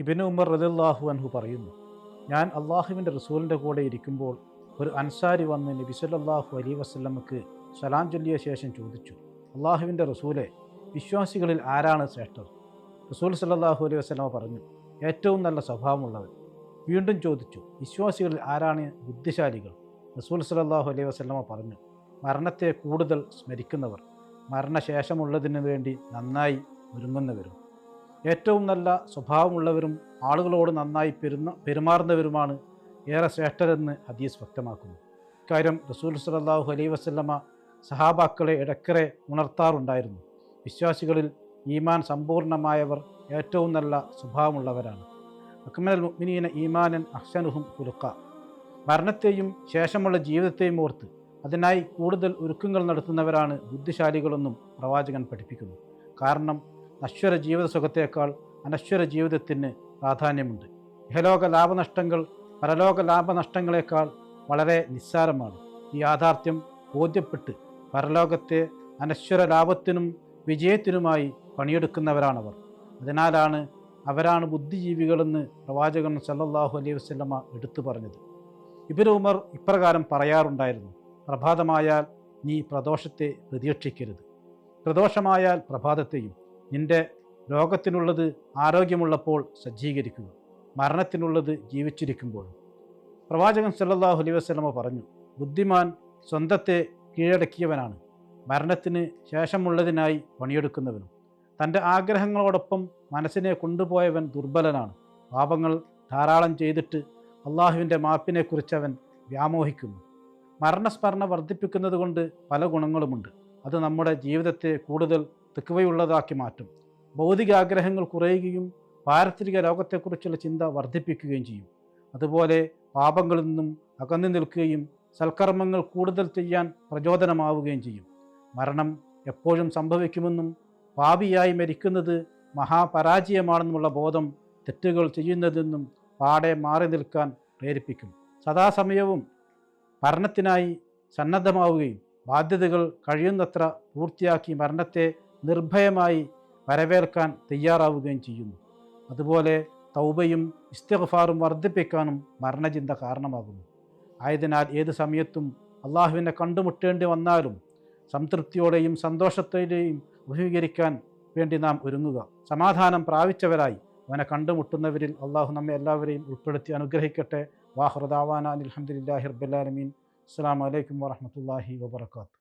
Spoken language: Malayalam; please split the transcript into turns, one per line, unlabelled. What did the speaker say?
ഇബിന് ഉമർ റലിള്ളാഹു അൻഹു പറയുന്നു ഞാൻ അള്ളാഹുവിന്റെ റസൂലിന്റെ കൂടെ ഇരിക്കുമ്പോൾ ഒരു അൻസാരി വന്ന് നബി സല്ലല്ലാഹു അലി വസല്ലമക്ക് സലാം ചൊല്ലിയ ശേഷം ചോദിച്ചു അള്ളാഹുവിന്റെ റസൂലെ വിശ്വാസികളിൽ ആരാണ് ശ്രേഷ്ഠർ? റസൂൽ സല്ലാഹു അലൈഹി വസ്ലമ പറഞ്ഞു ഏറ്റവും നല്ല സ്വഭാവമുള്ളവൻ. വീണ്ടും ചോദിച്ചു വിശ്വാസികളിൽ ആരാണ് ബുദ്ധിശാലികൾ? റസൂൽ സല്ലല്ലാഹു അലൈഹി വസ്ലമ പറഞ്ഞു മരണത്തെ കൂടുതൽ സ്മരിക്കുന്നവർ മരണശേഷമുള്ളതിന് വേണ്ടി നന്നായി ഒരുങ്ങുന്നവരും. ഏറ്റവും നല്ല സ്വഭാവമുള്ളവരും ആളുകളോട് നന്നായി പെരുന്ന പെരുമാറുന്നവരുമാണ് ഏറെ ശ്രേഷ്ഠരെന്ന് ഹദീസ് വ്യക്തമാക്കുന്നു. ഇക്കാര്യം റസൂൽ സലാഹു അലൈ വസല്ലമ സഹാബാക്കളെ ഇടക്കരെ ഉണർത്താറുണ്ടായിരുന്നു. വിശ്വാസികളിൽ ഈമാൻ സമ്പൂർണമായവർ ഏറ്റവും നല്ല സ്വഭാവമുള്ളവരാണ്. അക്മൽ മുഅ്മിനീന ഈമാനൻ അഹ്സനുഹും കുലുക്ക മരണത്തെയും ശേഷമുള്ള ജീവിതത്തെയും ഓർത്ത് അതിനായി കൂടുതൽ ഒരുക്കങ്ങൾ നടത്തുന്നവരാണ് ബുദ്ധിശാലികളെന്നും പ്രവാചകൻ പഠിപ്പിക്കുന്നു. കാരണം നശ്വര ജീവിത സുഖത്തേക്കാൾ അനശ്വര ജീവിതത്തിന് പ്രാധാന്യമുണ്ട്. ഇഹലോക ലാഭനഷ്ടങ്ങൾ പരലോക ലാഭനഷ്ടങ്ങളെക്കാൾ വളരെ നിസ്സാരമാണ്. ഈ യാഥാർത്ഥ്യം ബോധ്യപ്പെട്ട് പരലോകത്തെ അനശ്വര ലാഭത്തിനും വിജയത്തിനുമായി പണിയെടുക്കുന്നവരാണവർ. അതിനാലാണ് അവരാണ് ബുദ്ധിജീവികളെന്ന് പ്രവാചകൻ സല്ലാഹു അലൈഹി വസല്ലമ എടുത്തു പറഞ്ഞത്. ഇബിന് ഉമർ ഇപ്രകാരം പറയാറുണ്ടായിരുന്നു പ്രഭാതമായാൽ നീ പ്രദോഷത്തെ പ്രതീക്ഷിക്കരുത്. പ്രദോഷമായാൽ പ്രഭാതത്തെയും നിന്റെ രോഗത്തിനുള്ളത് ആരോഗ്യമുള്ളപ്പോൾ സജ്ജീകരിക്കുക മരണത്തിനുള്ളത് ജീവിച്ചിരിക്കുമ്പോഴും പ്രവാചകൻ സല്ലാഹു അലൈ വസ്ലമ പറഞ്ഞു ബുദ്ധിമാൻ സ്വന്തത്തെ കീഴടക്കിയവനാണ്. മരണത്തിന് ശേഷമുള്ളതിനായി പണിയെടുക്കുന്നവനും തന്റെ ആഗ്രഹങ്ങളോടൊപ്പം മനസ്സിനെ കൊണ്ടുപോയവൻ ദുർബലനാണ്. പാപങ്ങൾ ധാരാളം ചെയ്തിട്ട് അള്ളാഹുവിന്റെ മാപ്പിനെക്കുറിച്ച് അവൻ വ്യാമോഹിക്കുന്നു. മരണസ്മരണ വർദ്ധിപ്പിക്കുന്നത് കൊണ്ട് പല ഗുണങ്ങളുമുണ്ട്. അത് നമ്മുടെ ജീവിതത്തെ കൂടുതൽ തിക്കുവയുള്ളതാക്കി മാറ്റും. ഭൗതിക ആഗ്രഹങ്ങൾ കുറയുകയും പാരത്രിക ലോകത്തെക്കുറിച്ചുള്ള ചിന്ത വർദ്ധിപ്പിക്കുകയും ചെയ്യും. അതുപോലെ പാപങ്ങളിൽ നിന്നും അകന്നു നിൽക്കുകയും സൽക്കർമ്മങ്ങൾ കൂടുതൽ ചെയ്യാൻ പ്രചോദനമാവുകയും ചെയ്യും. മരണം എപ്പോഴും സംഭവിക്കുമെന്നും പാപിയായി മരിക്കുന്നത് മഹാപരാജയമാണെന്നുള്ള ബോധം തെറ്റുകൾ ചെയ്യുന്നതെന്നും പാടെ മാറി നിൽക്കാൻ പ്രേരിപ്പിക്കും. സദാസമയവും മരണത്തിനായി സന്നദ്ധമാവുകയും ബാധ്യതകൾ കഴിയുന്നത്ര പൂർത്തിയാക്കി മരണത്തെ നിർഭയമായി വരവേൽക്കാൻ തയ്യാറാവുകയും ചെയ്യുന്നു. അതുപോലെ തൗബയും ഇസ്തിഗ്ഫാറും വർദ്ധിപ്പിക്കാനും മരണചിന്ത കാരണമാകുന്നു. ആയതിനാൽ ഏത് സമയത്തും അള്ളാഹുവിനെ കണ്ടുമുട്ടേണ്ടി വന്നാലും സംതൃപ്തിയോടെയും സന്തോഷത്തോടെയും അഭിമുഖീകരിക്കാൻ വേണ്ടി നാം ഒരുങ്ങുക. സമാധാനം പ്രാപിച്ചവരായി അവനെ കണ്ടുമുട്ടുന്നവരിൽ അള്ളാഹു നമ്മെ എല്ലാവരെയും ഉൾപ്പെടുത്തി അനുഗ്രഹിക്കട്ടെ. വാഹൃദാവാന അലഹമുല്ലാഹി റബ്ബുലാലമീൻ അസ്സാം വലൈക്കും വാഹമത്തല്ലാഹി വാബർക്കാത്തു